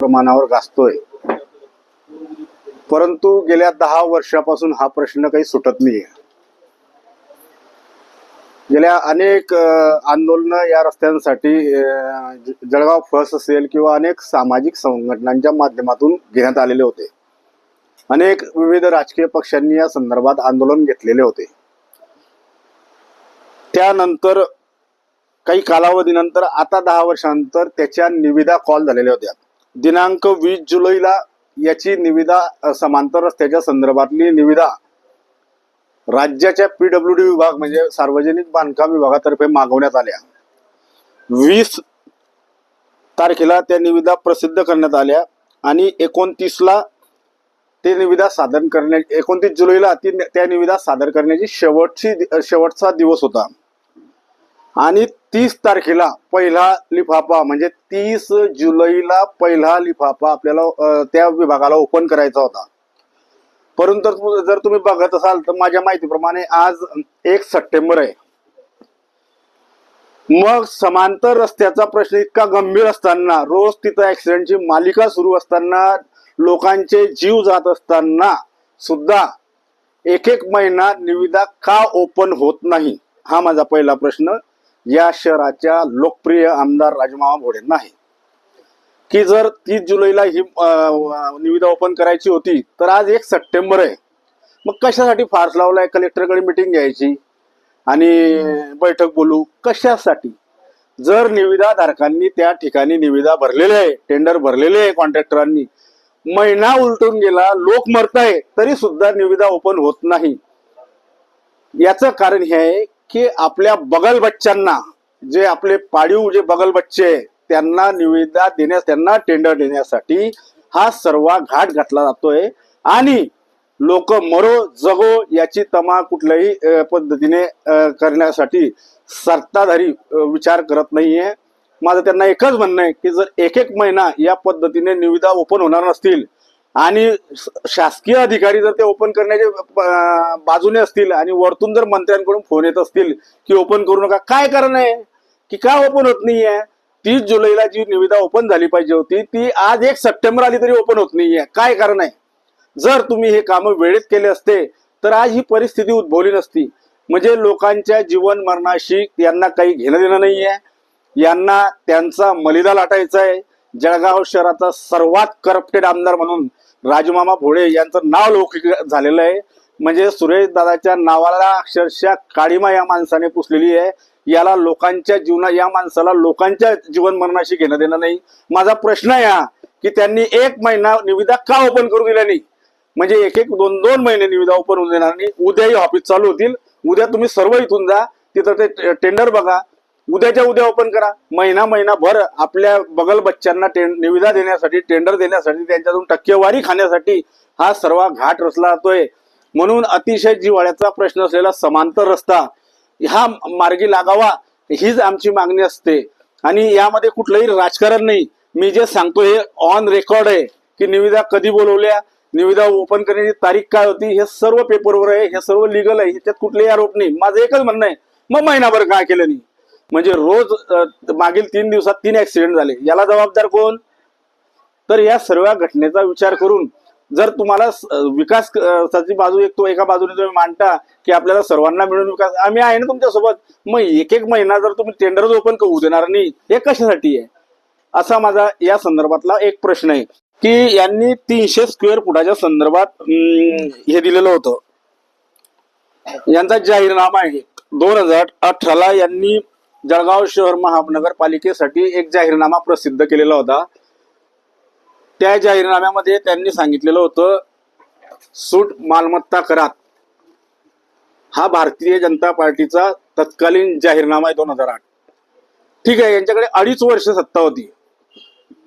प्रमाणावर गाजतोय. परंतु गेल्या दहा वर्षापासून हा प्रश्न काही सुटत नाहीये. गेल्या अनेक आंदोलन या रस्त्यांसाठी जळगाव फस असेल किंवा अनेक सामाजिक संघटनांच्या माध्यमातून घेण्यात आलेले होते. अनेक विविध राजकीय पक्षांनी या संदर्भात आंदोलन घेतलेले होते. त्यानंतर काही कालावधीनंतर आता दहा वर्षानंतर त्याच्या निविदा कॉल झालेल्या होत्या. दिनांक वीस जुलैला याची निविदा समांतर रस्त्याच्या संदर्भातली निविदा. राज्याच्या पीडब्ल्यू डी विभाग म्हणजे सार्वजनिक बांधकाम विभागातर्फे मागवण्यात आल्या. वीस तारखेला त्या निविदा प्रसिद्ध करण्यात आल्या आणि एकोणतीसला ते निविदा सादर करण्या एकोणतीस जुलैला ती त्या निविदा सादर करण्याची शेवटची शेवटचा दिवस होता. आणि तीस तारखेला पहिला लिफाफा म्हणजे तीस जुलैला पहिला लिफाफा आपल्याला त्या विभागाला ओपन करायचा होता. परंतु जर तुम्ही बघत असाल तर माझ्या माहितीप्रमाणे आज एक सप्टेंबर आहे. मग समांतर रस्त्याचा प्रश्न इतका गंभीर असताना रोज तिथं ऍक्सिडेंटची मालिका सुरू असताना लोकांचे जीव जात असताना सुद्धा एक एक महिना निविदा का ओपन होत नाही? हा माझा पहिला प्रश्न. या शहराच्या लोकप्रिय आमदार राजमावा भोडेंना आहे की जर तीस जुलैला ही निविदा ओपन करायची होती तर आज एक सप्टेंबर आहे. मग कशासाठी फार्स लावलाय? कलेक्टरकडे मिटिंग घ्यायची आणि बैठक बोलू? कशासाठी? जर निविदा धारकांनी त्या ठिकाणी निविदा भरलेले आहे टेंडर भरलेले आहे कॉन्ट्रॅक्टरांनी महिना उलटून गेला लोक मरताय तरी सुद्धा निविदा ओपन होत नाही. याचं कारण हे आहे की आपल्या बगल बच्चांना जे आपले पाळीव जे बगल बच्चे आहे त्यांना निविदा देण्यास त्यांना टेंडर देण्यासाठी हा सर्व घाट घातला जातोय. आणि लोक मरो जगो याची तमा कुठल्याही पद्धतीने करण्यासाठी सत्ताधारी विचार करत नाहीये. माझं त्यांना एकच म्हणणं आहे की जर एक एक महिना या पद्धतीने निविदा ओपन होणार नसतील आणि शासकीय अधिकारी जर ते ओपन करण्याचे बाजूने असतील आणि वरतून जर मंत्र्यांकडून फोन येत असतील की ओपन करू नका काय कारण आहे? की का ओपन होत नाहीये? तीस जुलैला जी निविदा ओपन झाली पाहिजे होती ती आज एक सप्टेंबर आली तरी ओपन होत नाहीये. काय कारण आहे? जर तुम्ही हे कामं वेळेत केले असते तर आज ही परिस्थिती उद्भवली नसती. म्हणजे लोकांच्या जीवन मरणाशी यांना काही घेणं देणं नाहीये. यांना त्यांचा मलिदा लाटायचा आहे. जळगाव शहराचा सर्वात करप्टेड आमदार म्हणून राजमामा भोळे यांचं नाव लौकिक झालेलं आहे. म्हणजे सुरेश दादाच्या नावाला अक्षरशः काळीमा या माणसाने पुसलेली आहे. याला लोकांच्या जीवना या माणसाला लोकांच्या जीवन मरणाशी घेणं देणं नाही. माझा प्रश्न आहे हा की त्यांनी एक महिना निविदा का ओपन करू दिल्या नाही? म्हणजे एक एक दोन दोन महिने निविदा ओपन होऊन देणार नाही. उद्याही ऑफिस चालू होतील. उद्या तुम्ही सर्व इथून जा. तिथं ते टेंडर बघा. उद्याच्या उद्या ओपन करा. महिना महिनाभर आपल्या बगल बच्चांना निविदा देण्यासाठी टेंडर देण्यासाठी त्यांच्यातून टक्केवारी खाण्यासाठी हा सर्व घाट रचला जातोय म्हणून अतिशय जिवाळ्याचा प्रश्न असलेला समांतर रस्ता हा मार्गी लागावा हीच आमची मागणी असते. आणि यामध्ये कुठलंही राजकारण नाही. मी जे सांगतो हे ऑन रेकॉर्ड आहे की निविदा कधी बोलवल्या निविदा ओपन करण्याची तारीख काय होती हे सर्व पेपरवर आहे हे सर्व लिगल आहे ह्याच्यात कुठलेही आरोप नाही. माझं एकच म्हणणं आहे मग महिनाभर काय केलं नाही? म्हणजे रोज मागील तीन दिवसात तीन ऍक्सिडेंट झाले. याला जबाबदार कोण? तर या सर्व घटनेचा विचार करून जर तुम्हाला विकास अ, बाजू एक तो एका बाजूने तुम्ही मांडता की आपल्याला सर्वांना मिळून विकास आम्ही आहे ना तुमच्यासोबत. मग एक एक महिना जर तुम्ही टेंडर्स ओपन करू देणार नाही हे कशासाठी आहे? असा माझा या संदर्भातला एक प्रश्न आहे की यांनी तीनशे स्क्वेअर फुटाच्या संदर्भात हे दिलेलं होतं. यांचा जाहीरनामा आहे. दोन हजार अठराला यांनी जळगाव शहर महानगरपालिकेसाठी एक जाहीरनामा प्रसिद्ध केलेला होता. त्या जाहीरनाम्यामध्ये त्यांनी सांगितलेलं होतं सूट मालमत्ता करात हा भारतीय जनता पार्टीचा तत्कालीन जाहीरनामा आहे दोन हजार आठ. ठीक आहे यांच्याकडे अडीच वर्ष सत्ता होती.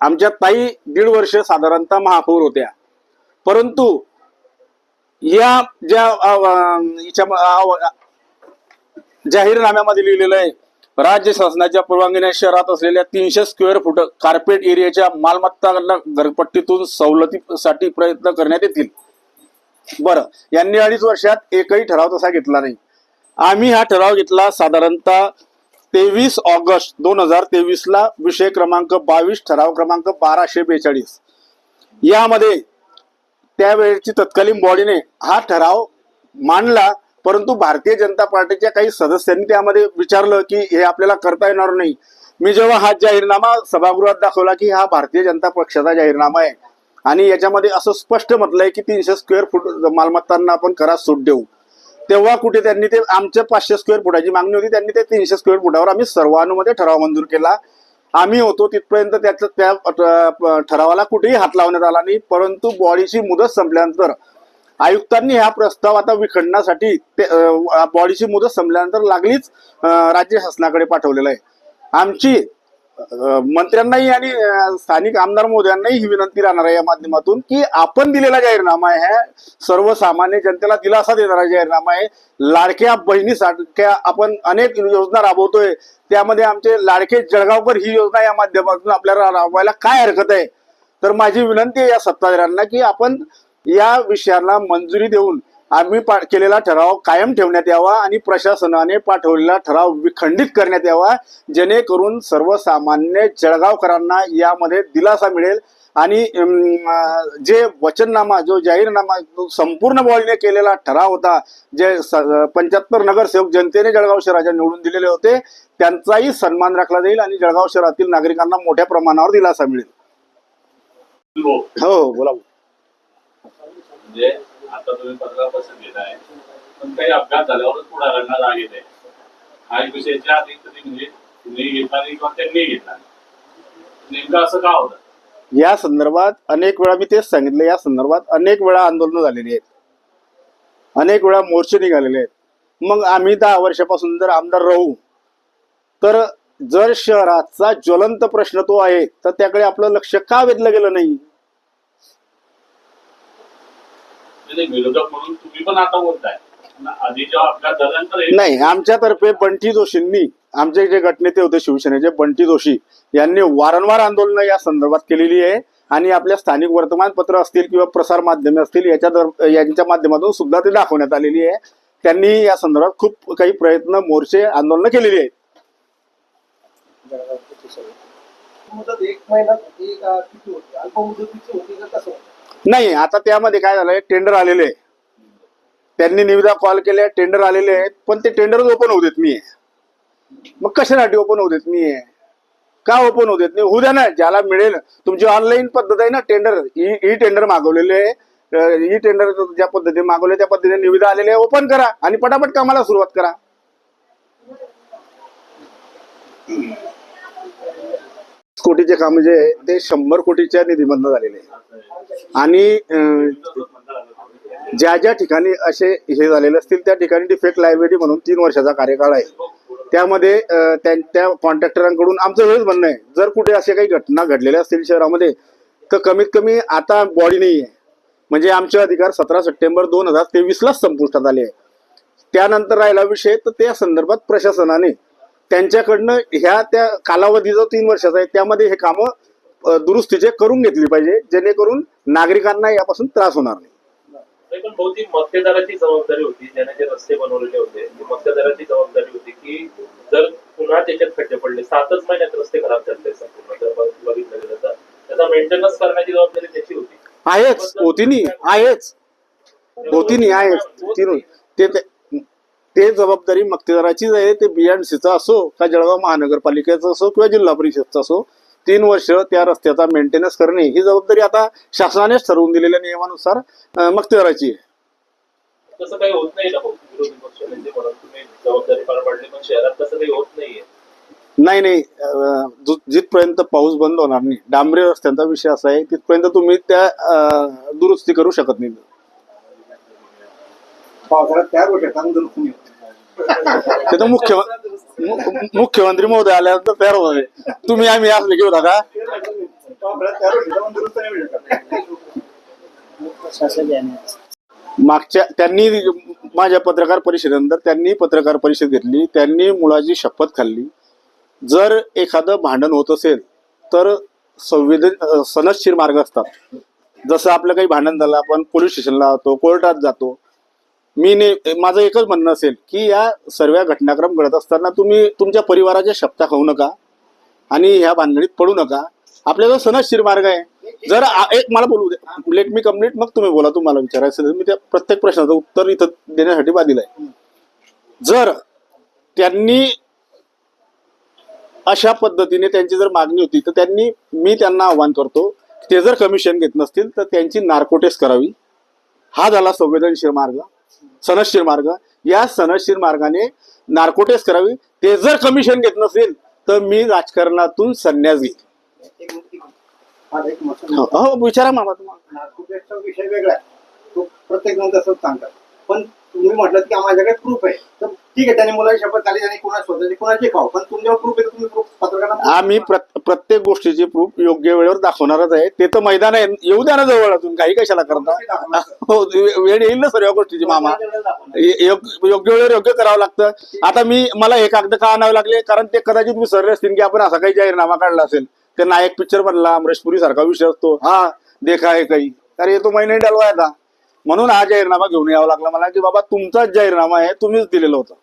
आमच्या ताई दीड वर्ष साधारणतः महापौर होत्या. परंतु या ज्या जाहीरनाम्यामध्ये लिहिलेलं आहे राज्य शासनाच्या परवानगीने शहरात असलेल्या तीनशे स्क्वेअर फूट कार्पेट एरियाच्या मालमत्ता घरपट्टीतून सवलतीसाठी प्रयत्न करण्यात येतील. बरं यांनी अडीच वर्षात एकही ठराव तसा घेतला नाही. आम्ही हा ठराव घेतला साधारणतः तेवीस ऑगस्ट दोन हजार तेवीस ला विषय क्रमांक बावीस ठराव क्रमांक बाराशे बेचाळीस. यामध्ये त्यावेळेची तत्कालीन बॉडीने हा ठराव मांडला. परंतु भारतीय जनता पार्टीच्या काही सदस्यांनी त्यामध्ये विचारलं की हे आपल्याला करता येणार नाही. मी जेव्हा हा जाहीरनामा सभागृहात दाखवला की हा भारतीय जनता पक्षाचा जाहीरनामा आहे आणि याच्यामध्ये असं स्पष्ट म्हटलंय की तीनशे स्क्वेअर फूट मालमत्तांना आपण करा सूट देऊ. तेव्हा कुठे त्यांनी ते आमच्या पाचशे स्क्वेअर फुटाची मागणी होती त्यांनी ते तीनशे स्क्वेअर फुटावर आम्ही सर्वानुमते ठराव मंजूर केला. आम्ही होतो तिथपर्यंत त्याचं त्या ठरावाला कुठेही हात लावण्यात आला नाही परंतु बॉडीची मुदत संपल्यानंतर आयुक्तांनी हा प्रस्ताव आता विखंडण्यासाठी ते, बॉडीची मुदत संपल्यानंतर लागलीच राज्य शासनाकडे पाठवलेलं आहे. आमची मंत्र्यांनाही आणि स्थानिक आमदार मोद्यांनाही ही विनंती राहणार आहे या माध्यमातून की आपण दिलेला जाहीरनामा आहे सर्वसामान्य जनतेला दिलासा देणारा जाहीरनामा आहे. लाडक्या बहिणीसारख्या आपण अनेक योजना राबवतोय. त्यामध्ये आमचे लाडके जळगावकर ही योजना या माध्यमातून आपल्याला राबवायला काय हरकत आहे? तर माझी विनंती आहे या सत्ताधाऱ्यांना की आपण या विषयाला मंजुरी देऊन आम्ही केलेला ठराव कायम ठेवण्यात यावा आणि प्रशासनाने पाठवलेला ठराव विखंडित करण्यात यावा जेणेकरून सर्वसामान्य जळगावकरांना यामध्ये दिलासा मिळेल आणि जे वचननामा जो जाहीरनामा जो संपूर्ण बॉडीने केलेला ठराव होता जे पंच्याहत्तर नगरसेवक जनतेने जळगाव शहराच्या निवडून दिलेले होते त्यांचाही सन्मान राखला जाईल आणि जळगाव शहरातील नागरिकांना मोठ्या प्रमाणावर दिलासा मिळेल. हो बोला. म्हणजे आता तुम्ही पंधरा पर्सेंट घेत आहे पण काही अपघात झाल्यावरच पुढाऱ्यांना राग आहे हा एक विषयाच्या आधी कधी म्हणजे तुम्ही घेतला नाही किंवा त्यांनी घेतला नेमकं असं का होतं? या संदर्भात अनेक वेळा मी तेच सांगितलं या संदर्भात अनेक वेळा आंदोलनं झालेली आहेत. अनेक वेळा मोर्चे निघालेले आहेत. मग आम्ही दहा वर्षापासून जर आमदार राहू तर जर शहराचा ज्वलंत प्रश्न तो आहे तर त्याकडे आपलं लक्ष का वेधलं गेलं नाही? विरोधक म्हणून तुम्ही पण आता बोलताय. पण आधी जेव्हा अपघात झाल्यानंतर नाही आमच्यातर्फे बंटी जोशींनी आमचे जे गटनेते होते शिवसेनेचे बंटी जोशी यांनी वारंवार आंदोलनं या संदर्भात केलेली आहे आणि आपल्या स्थानिक वर्तमानपत्र असतील किंवा प्रसार माध्यमे असतील याच्या यांच्या माध्यमातून सुद्धा ते दाखवण्यात आलेली आहे. त्यांनी या संदर्भात खूप काही प्रयत्न मोर्चे आंदोलनं केलेली आहेत. एक होती का किती होती? अल्प मुदतीची होती का कसं? नाही आता त्यामध्ये काय झालंय टेंडर आलेले आहे त्यांनी निविदा कॉल केल्या टेंडर आलेले आहेत पण ते टेंडर ओपन होऊ देत मी मग कशासाठी ओपन होऊ देत मी का ओपन होऊ देत नाही? होऊ द्या ना ज्याला मिळेल तुमची ऑनलाईन पद्धत आहे ना टेंडर ई टेंडर मागवलेले ई टेंडर ज्या पद्धतीने मागवले त्या पद्धतीने निविदा आलेले ओपन करा आणि पटापट कामाला सुरुवात करा. कोटीचे काम जे आहे ते शंभर कोटीच्या निधीमधनं झालेले आहे. आणि ज्या ज्या ठिकाणी असे हे झालेले असतील त्या ठिकाणी डिफेक्ट लायब्ररी म्हणून तीन वर्षाचा कार्यकाळ आहे. त्यामध्ये त्या त्या कॉन्ट्रॅक्टरांकडून आमचं वेळच म्हणणं आहे जर कुठे असे काही घटना घडलेल्या असतील शहरामध्ये तर कमीत कमी आता बॉडी नाही आहे. म्हणजे आमचे अधिकार सतरा सप्टेंबर दोन हजार तेवीसलाच संपुष्टात आले आहे. त्यानंतर राहिला विषय तर त्या संदर्भात प्रशासनाने त्यांच्याकडनं ह्या त्या कालावधी जो तीन वर्षाचा आहे. त्यामध्ये हे कामं दुरुस्तीचे करून घेतली पाहिजे जेणेकरून नागरिकांना यापासून त्रास होणार नाही. पण बहुतेक मक्तेदाराची जबाबदारी होती ज्याने जे रस्ते बनवलेले होते मक्तेदाराची जबाबदारी होती की जर पुन्हा त्याच्यात खड्डे पडले सातच महिन्यात रस्ते खराब झाले संपूर्ण बघितलं तर त्याचा मेंटेनन्स करण्याची जबाबदारी त्याची होती. आहेच होती नाही आहेच. होती नाही आहेच. ती ते जबाबदारी मक्तेदाराचीच आहे ते बीएनसीचा असो का जळगाव महानगरपालिकेचा असो किंवा जिल्हा परिषदचा असो तीन वर्ष त्या रस्त्याचा मेंटेनन्स करणे ही जबाबदारी आता शासनानेच ठरवून दिलेल्या नियमानुसार मक्तेदाराची आहे. तसं काही होत नाही नाही नाही जिथपर्यंत पाऊस बंद होणार नाही डांबरी रस्त्यांचा विषय असा आहे तिथपर्यंत तुम्ही त्या दुरुस्ती करू शकत नाही. पावसाळ्यात तयार होते काम दुरुस्त नाही होत. ते तर मुख्य मु- मुख्यमंत्री महोदय आल्यानंतर तयार होत. तुम्ही आम्ही असले घेऊ नका पावसाळ्यात तयार होते काम दुरुस्त नाही होऊ शकत. मागच्या त्यांनी माझ्या पत्रकार परिषदेनंतर त्यांनी पत्रकार परिषद घेतली त्यांनी मुलाची शपथ खाल्ली जर एखादं भांडण होत असेल तर संवेदन अं, सनदशीर मार्ग असतात जसं आपलं काही भांडण झालं आपण पोलीस स्टेशनला जातो कोर्टात जातो मी ने माझं एकच म्हणणं असेल की या सर्व घटनाक्रम घडत असताना तुम्ही तुमच्या परिवाराच्या शब्दा खाऊ नका आणि ह्या भानगडीत पडू नका. आपल्याला सनदशीर मार्ग आहे. जर एक मला बोलू दे. लेट मी कंप्लीट मग तुम्ही बोला तुम्हाला विचारायचं मी त्या प्रत्येक प्रश्नाचं उत्तर इथं देण्यासाठी बाधिल आहे. जर त्यांनी अशा पद्धतीने त्यांची जर मागणी होती तर त्यांनी मी त्यांना आव्हान करतो ते जर कमिशन घेत नसतील तर त्यांची नार्कोटेस करावी. हा झाला संवेदनशील मार्ग. सनदशीर मार्ग. या सनदशीर मार्गाने नार्कोटेस करावी. ते जर कमिशन घेत नसेल तर मी राजकारणातून संन्यास घेईन. हो हो, विचारा मामा तुम्हाला. नार्कोटिक्सचा विषय वेगळा आहे. तो प्रत्येक जण तसंच सांगतात. पण तुम्ही म्हटलं की माझ्याकडे प्रूफ आहे. तर ठीक आहे त्याने मुलाची शपथ झाली आणि कोणा स्वतःची कोणाची खाऊ पण तुमच्यावर प्रूफ आहे तर तुम्ही प्रूफ पत्रकारांना आम्ही प्रत- प्रत्येक गोष्टीची प्रूफ योग्य वेळेवर दाखवणारच आहे. ते तर मैदान आहे. येऊ द्या ना जवळ अजून काही कशाला करता? हो वे- वेळ येईल ना सर्व गोष्टीची मामा. य- योग- योग्य वेळेवर योग्य करावं लागतं. आता मी मला हे कागद का आणावे लागले? कारण ते कदाचित विसरले असतील की आपण असा काही जाहीरनामा काढला असेल. ते नायक पिक्चर बनला अमरेशपुरी सारखा विषय असतो. हा. देखा आहे काही. तर हे तो महिने डलवाय आता. म्हणून हा जाहीरनामा घेऊन यावा लागला मला की बाबा तुमचाच जाहीरनामा आहे तुम्हीच दिलेला होता.